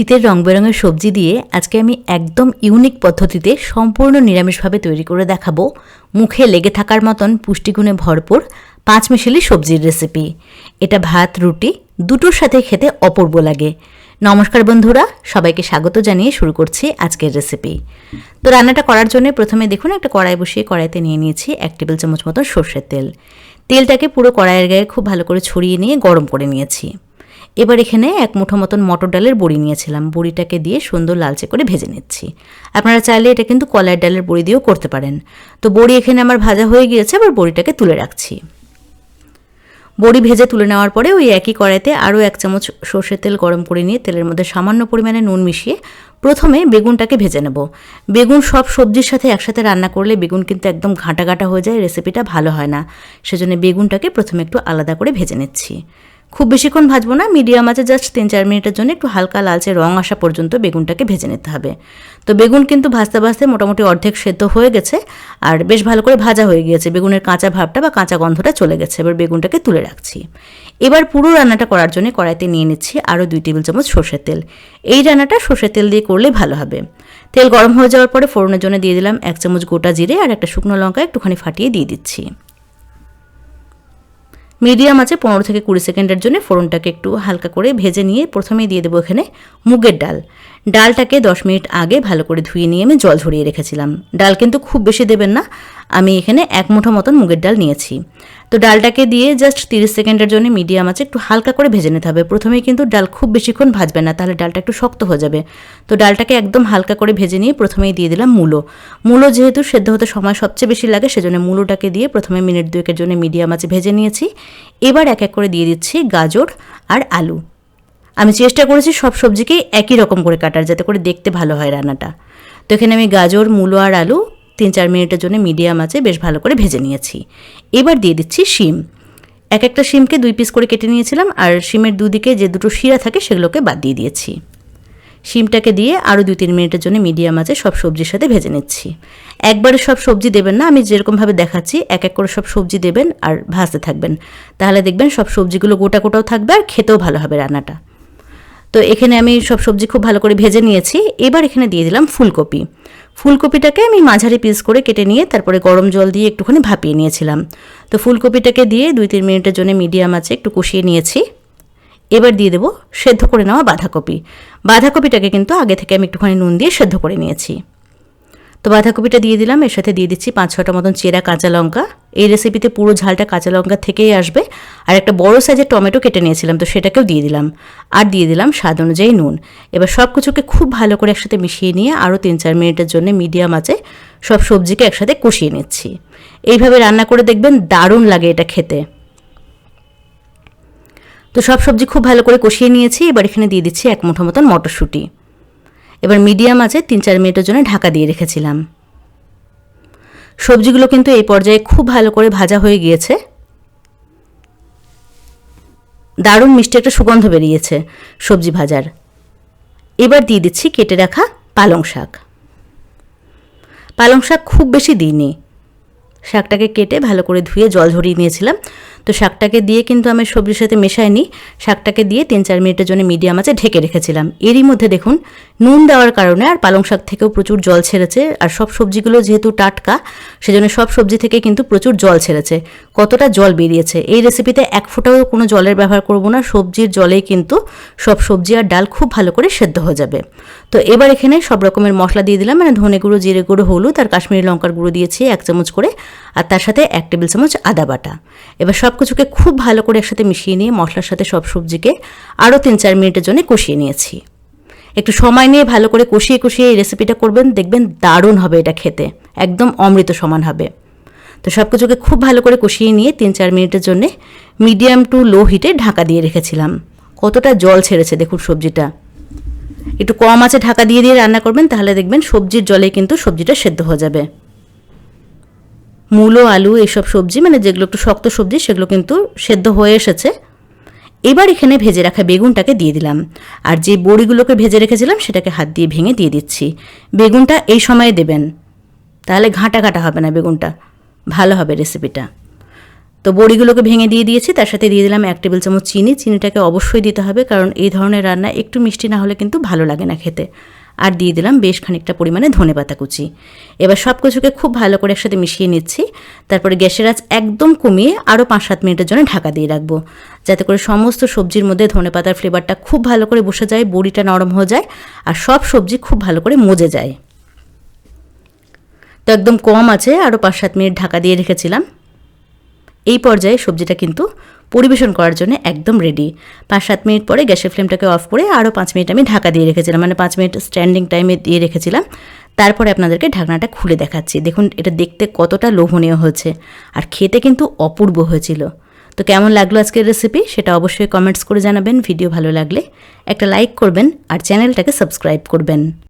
শীতের রং বেরঙের সবজি দিয়ে আজকে আমি একদম ইউনিক পদ্ধতিতে সম্পূর্ণ নিরামিষভাবে তৈরি করে দেখাবো। মুখে লেগে থাকার মতন পুষ্টিগুণে ভরপুর পাঁচ মিশেলি সবজির রেসিপি এটা ভাত, রুটি, দুটোর সাথে খেতে অপূর্ব লাগে। নমস্কার বন্ধুরা, সবাইকে স্বাগত জানিয়ে শুরু করছি আজকের রেসিপি তো রান্নাটা করার জন্য প্রথমে দেখুন, একটা কড়াই বসিয়ে কড়াইতে নিয়ে নিয়েছি এক টেবিল চামচ মতন সর্ষের তেল। তেলটাকে পুরো কড়াইয়ের গায়ে খুব ভালো করে ছড়িয়ে নিয়ে গরম করে নিয়েছি। এবার এখানে এক মুঠো মতন মটর ডালের বড়ি নিয়েছিলাম। বড়িটাকে দিয়ে সুন্দর লালচে করে ভেজে নিচ্ছি। আপনারা চাইলে এটা কিন্তু কলার ডালের বড়ি দিয়েও করতে পারেন। তো বড়ি এখানে আমার ভাজা হয়ে গিয়েছে, এবার বড়িটাকে তুলে রাখছি। বড়ি ভেজে তুলে নেওয়ার পরে ওই একই কড়াইতে আরও এক চামচ সর্ষের তেল গরম করে নিয়ে তেলের মধ্যে সামান্য পরিমাণে নুন মিশিয়ে প্রথমে বেগুনটাকে ভেজে নেব। বেগুন সব সবজির সাথে একসাথে রান্না করলে বেগুন কিন্তু একদম ঘাঁটা ঘাঁটা হয়ে যায় রেসিপিটা ভালো হয় না। সেজন্য বেগুনটাকে প্রথমে একটু আলাদা করে ভেজে নিচ্ছি। খুব বেশিক্ষণ ভাজবো না, মিডিয়াম আছে জাস্ট তিন চার মিনিটের জন্য একটু হালকা লালচে রং আসা পর্যন্ত বেগুনটাকে ভেজে নিতে হবে। তো বেগুন কিন্তু ভাজতে ভাজতে মোটামুটি অর্ধেক সেদ্ধ হয়ে গেছে আর বেশ ভালো করে ভাজা হয়ে গিয়েছে। বেগুনের কাঁচা ভাবটা বা কাঁচা গন্ধটা চলে গেছে। এবার বেগুনটাকে তুলে রাখছি। এবার পুরো রান্নাটা করার জন্য কড়াইতে নিয়ে নিচ্ছি আরও দুই টেবিল চামচ সর্ষের তেল। এই রান্নাটা সর্ষের তেল দিয়ে করলে ভালো হবে। তেল গরম হয়ে যাওয়ার পরে ফোড়নের জন্য দিয়ে দিলাম এক চামচ গোটা জিরে আর একটা শুকনো লঙ্কা একটুখানি ফাটিয়ে দিয়ে দিচ্ছি। মিডিয়াম আছে, পনেরো থেকে কুড়ি সেকেন্ডের জন্য ফোড়নটাকে একটু হালকা করে ভেজে নিয়ে প্রথমেই দিয়ে দেবো এখানে মুগের ডাল। ডালটাকে দশ মিনিট আগে ভালো করে ধুয়ে নিয়ে আমি জল ঝরিয়ে রেখেছিলাম। ডাল কিন্তু খুব বেশি দেবেন না, আমি এখানে এক মুঠো মতন মুগের ডাল নিয়েছি। তো ডালটাকে দিয়ে জাস্ট তিরিশ সেকেন্ডের জন্য মিডিয়াম আছে একটু হালকা করে ভেজে নিতে হবে। প্রথমেই কিন্তু ডাল খুব বেশিক্ষণ ভাজবে না, তাহলে ডালটা একটু শক্ত হয়ে যাবে। তো ডালটাকে একদম হালকা করে ভেজে নিয়ে প্রথমেই দিয়ে দিলাম মূলো। মূলো যেহেতু সেদ্ধ হতে সময় সবচেয়ে বেশি লাগে, সেজন্য মূলোটাকে দিয়ে প্রথমে মিনিট দুয়েকের জন্য মিডিয়াম আছে ভেজে নিয়েছি। এবার এক এক করে দিয়ে দিচ্ছি গাজর আর আলু। আমি চেষ্টা করেছি সব সবজিকেই একই রকম করে কাটার যাতে করে দেখতে ভালো হয় রান্নাটা। তো এখানে আমি গাজর, মূলো আর আলু তিন চার মিনিটের জন্য মিডিয়াম আছে, বেশ ভালো করে ভেজে নিয়েছি। এবার দিয়ে দিচ্ছি শিম। এক একটা শিমকে দুই পিস করে কেটে নিয়েছিলাম আর শিমের দুদিকে যে দুটো শিরা থাকে সেগুলোকে বাদ দিয়ে দিয়েছি। শিমটাকে দিয়ে আরও দুই তিন মিনিটের জন্য মিডিয়াম আছে, সব সবজির সাথে ভেজে নিচ্ছি। একবারে সব সবজি দেবেন না, আমি যেরকমভাবে দেখাচ্ছি, এক এক করে সব সবজি দেবেন আর ভাজতে থাকবেন। তাহলে দেখবেন সব সবজিগুলো গোটা গোটাও থাকবে আর খেতেও ভালো হবে রান্নাটা। তো এখানে আমি সব সবজি খুব ভালো করে ভেজে নিয়েছি। এবার এখানে দিয়ে দিলাম ফুলকপি। ফুলকপিটাকে আমি মাঝারি পিস করে কেটে নিয়ে তারপরে গরম জল দিয়ে একটুখানি ভাপিয়ে নিয়েছিলাম। তো ফুলকপিটাকে দিয়ে দুই তিন মিনিটের জন্য মিডিয়াম আছে একটু কষিয়ে নিয়েছি। এবার দিয়ে দেবো সেদ্ধ করে নেওয়া বাঁধাকপি। বাঁধাকপিটাকে কিন্তু আগে থেকে আমি একটুখানি নুন দিয়ে সেদ্ধ করে নিয়েছি। তো বাঁধাকপিটা দিয়ে দিলাম, এর সাথে দিয়ে দিচ্ছি পাঁচ ছটা মতন চেরা কাঁচা লঙ্কা। এই রেসিপিতে পুরো ঝালটা কাঁচা লঙ্কা থেকেই আসবে। আর একটা বড় সাইজের টমেটো কেটে নিয়েছিলাম, তো সেটাকেও দিয়ে দিলাম। আর দিয়ে দিলাম স্বাদ অনুযায়ী নুন। এবার সব কিছুকে খুব ভালো করে একসাথে মিশিয়ে নিয়ে আরও তিন চার মিনিটের জন্য মিডিয়াম আছে সব সবজিকে একসাথে কষিয়ে নিচ্ছি। এইভাবে রান্না করে দেখবেন দারুণ লাগে এটা খেতে। তো সব সবজি খুব ভালো করে কষিয়ে নিয়েছি, এবার এখানে দিয়ে দিচ্ছি এক মুঠো মতন মটরশুঁটি। এবার মিডিয়াম আছে তিন চার মিনিটের জন্য ঢাকা দিয়ে রেখেছিলাম। সবজিগুলো কিন্তু এই পর্যায়ে খুব ভালো করে ভাজা হয়ে গিয়েছে। দারুণ মিষ্টি একটা সুগন্ধ বেরিয়েছে সবজি ভাজার। এবার দিয়ে দিচ্ছি কেটে রাখা পালং শাক। পালং শাক খুব বেশি দিইনি। শাকটাকে কেটে ভালো করে ধুয়ে জল ঝরিয়ে নিয়েছিলাম। তো শাকটাকে দিয়ে কিন্তু আমি সবজির সাথে মেশাইনি। শাকটাকে দিয়ে তিন চার মিনিটের জন্য মিডিয়াম আছে ঢেকে রেখেছিলাম। এরই মধ্যে দেখুন, নুন দেওয়ার কারণে আর পালং শাক থেকেও প্রচুর জল ছেড়েছে আর সব সবজিগুলো যেহেতু টাটকা, সেজন্য সব সবজি থেকে কিন্তু প্রচুর জল ছেড়েছে। কতটা জল বেরিয়েছে? এই রেসিপিতে এক ফোঁটাও কোনো জলের ব্যবহার করব না। সবজির জলেই কিন্তু সব সবজি আর ডাল খুব ভালো করে সেদ্ধ হয়ে যাবে। তো এবার এখানে সব রকমের মশলা দিয়ে দিলাম। মানে ধনে গুঁড়ো, জিরে গুঁড়ো, হলুদ আর কাশ্মীরি লঙ্কার গুঁড়ো দিয়েছি এক চামচ করে। আর তার সাথে এক টেবিল চামচ আদা বাটা। এবার সব কিছুকে খুব ভালো করে একসাথে মিশিয়ে নিয়ে মশলার সাথে সব সবজিকে আরও তিন চার মিনিটের জন্য কষিয়ে নিয়েছি। একটু সময় নিয়ে ভালো করে কষিয়ে কষিয়ে এই রেসিপিটা করবেন, দেখবেন দারুণ হবে এটা খেতে। একদম অমৃত সমান হবে। তো সব কিছুকে খুব ভালো করে কষিয়ে নিয়ে তিন চার মিনিটের জন্য মিডিয়াম টু লো হিটে ঢাকা দিয়ে রেখেছিলাম। কতটা জল ছেড়েছে দেখুন সবজিটা। একটু কম আছে ঢাকা দিয়ে দিয়ে রান্না করবেন, তাহলে দেখবেন সবজির জলে কিন্তু সবজিটা সেদ্ধ হয়ে যাবে। মূলো, আলু, এইসব সবজি মানে যেগুলো একটু শক্ত সবজি, সেগুলো কিন্তু সেদ্ধ হয়ে এসেছে। এবার এখানে ভেজে রাখা বেগুনটাকে দিয়ে দিলাম। আর যে বড়িগুলোকে ভেজে রেখেছিলাম, সেটাকে হাত দিয়ে ভেঙে দিয়ে দিচ্ছি। বেগুনটা এই সময়ে দেবেন। তাহলে ঘাঁটা ঘাঁটা হবে না বেগুনটা। ভালো হবে রেসিপিটা। তো বড়িগুলোকে ভেঙে দিয়ে দিয়েছি, তার সাথে দিয়ে দিলাম এক টেবিল চামচ চিনি। চিনিটাকে অবশ্যই দিতে হবে, কারণ এই ধরনের রান্না একটু মিষ্টি না হলে কিন্তু ভালো লাগে না খেতে। আর দিয়ে দিলাম বেশ খানিকটা পরিমাণে ধনে পাতা কুচি। এবার সব কিছুকে খুব ভালো করে একসাথে মিশিয়ে নিচ্ছি। তারপরে গ্যাসের আঁচ একদম কমিয়ে আরও পাঁচ সাত মিনিটের জন্য ঢাকা দিয়ে রাখব। যাতে করে সমস্ত সবজির মধ্যে ধনে পাতার ফ্লেভারটা খুব ভালো করে বসে যায়, বড়িটা নরম হয়ে যায়, আর সব সবজি খুব ভালো করে মজে যায়। তো একদম কম আছে আরও পাঁচ সাত মিনিট ঢাকা দিয়ে রেখেছিলাম। এই পর্যায়ে সবজিটা কিন্তু পরিবেশন করার জন্য একদম রেডি পাঁচ, সাত মিনিট পরে গ্যাসের ফ্লেমটাকে অফ করে আরও পাঁচ মিনিট আমি ঢাকা দিয়ে রেখেছিলাম মানে পাঁচ মিনিট স্ট্যান্ডিং টাইমে দিয়ে রেখেছিলাম। তারপরে আপনাদেরকে ঢাকনাটা খুলে দেখাচ্ছি। দেখুন, এটা দেখতে কতটা লোভনীয় হয়েছে। আর খেতে কিন্তু অপূর্ব হয়েছিল। তো কেমন লাগল আজকের রেসিপি সেটা অবশ্যই কমেন্টস করে জানাবেন। ভিডিও ভালো লাগলে একটা লাইক করবেন আর চ্যানেলটাকে সাবস্ক্রাইব করবেন।